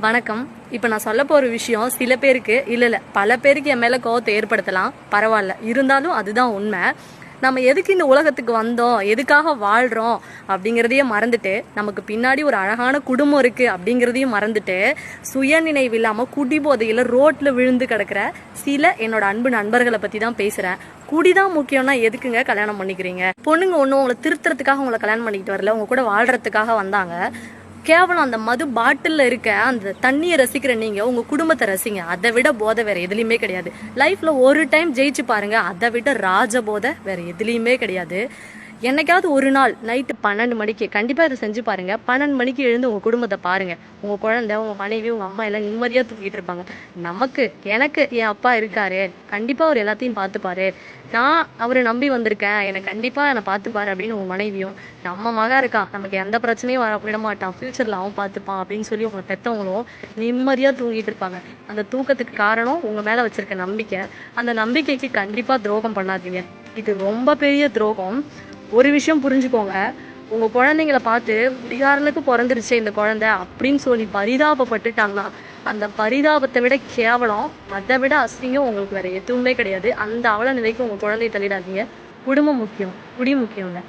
வணக்கம். இப்போ நான் சொல்ல போகிற விஷயம் சில பேருக்கு இல்லை இல்லை பல பேருக்கு என் மேலே கோவத்தை ஏற்படுத்தலாம். பரவாயில்ல. இருந்தாலும் அதுதான் உண்மை. நம்ம எதுக்கு இந்த உலகத்துக்கு வந்தோம்? எதுக்காக வாழ்கிறோம் அப்படிங்கிறதையே மறந்துட்டு நமக்கு பின்னாடி ஒரு அழகான குடும்பம் இருக்குது அப்படிங்கிறதையும் மறந்துட்டு சுயநினைவு இல்லாமல் குடிபோதையில் ரோட்டில் விழுந்து கிடக்கிற சில என்னோட அன்பு நண்பர்களை பற்றி தான் பேசுகிறேன் குடிதான் முக்கியம்னா எதுக்குங்க கல்யாணம் பண்ணிக்கிறீங்க? பொண்ணுங்க ஒன்றும் உங்களை திருத்துறதுக்காக உங்களை கல்யாணம் பண்ணிக்கிட்டு வரல. உங்க கூட வாழ்கிறதுக்காக வந்தாங்க. கேவலம் அந்த மது பாட்டில்ல இருக்க அந்த தண்ணியை ரசிக்கிற நீங்க உங்க குடும்பத்தை ரசிங்க. அதை விட போதை வேற எதுலையுமே கிடையாது. லைஃப்ல ஒரு டைம் ஜெயிச்சு பாருங்க. அதை விட ராஜ போதை வேற எதுலையுமே கிடையாது. என்னைக்காவது ஒரு நாள் நைட்டு பன்னெண்டு மணிக்கு கண்டிப்பாக இதை செஞ்சு பாருங்க. பன்னெண்டு மணிக்கு எழுந்து உங்கள் குடும்பத்தை பாருங்கள் உங்கள் குழந்தை உங்கள் மனைவி உங்கள் அம்மா எல்லாம் நிம்மதியாக தூங்கிட்டு இருப்பாங்க. நமக்கு எனக்கு என் அப்பா இருக்காரு. கண்டிப்பாக அவர் எல்லாத்தையும் பார்த்துப்பாரு. நான் அவரை நம்பி வந்திருக்கேன். என்னை கண்டிப்பாக என்னை பார்த்துப்பாரு அப்படின்னு உங்கள் மனைவியும் நம்ம மகா இருக்கான் நமக்கு எந்த பிரச்சனையும் வர விட மாட்டான். ஃப்யூச்சரில் அவன் பார்த்துப்பான் அப்படின்னு சொல்லி உங்களை பெற்றவங்களும் நிம்மதியாக தூங்கிட்டு இருப்பாங்க. அந்த தூக்கத்துக்கு காரணம் உங்கள் மேலே வச்சிருக்க நம்பிக்கை. அந்த நம்பிக்கைக்கு கண்டிப்பாக துரோகம் பண்ணாதீங்க. இது ரொம்ப பெரிய துரோகம். ஒரு விஷயம் புரிஞ்சுக்கோங்க. உங்கள் குழந்தைங்கள பார்த்து குடிகாரனுக்கு பிறந்துருச்சு இந்த குழந்தை அப்படின்னு சொல்லி பரிதாபப்பட்டுட்டாங்கன்னா அந்த பரிதாபத்தை விட கேவலம் அதை விட அசிங்கம் உங்களுக்கு வேறு எதுவுமே கிடையாது. அந்த அவல நிலைக்கு உங்கள் குழந்தைய தள்ளிடாதீங்க. குடும்பம் முக்கியம். குடி முக்கியம் இல்லை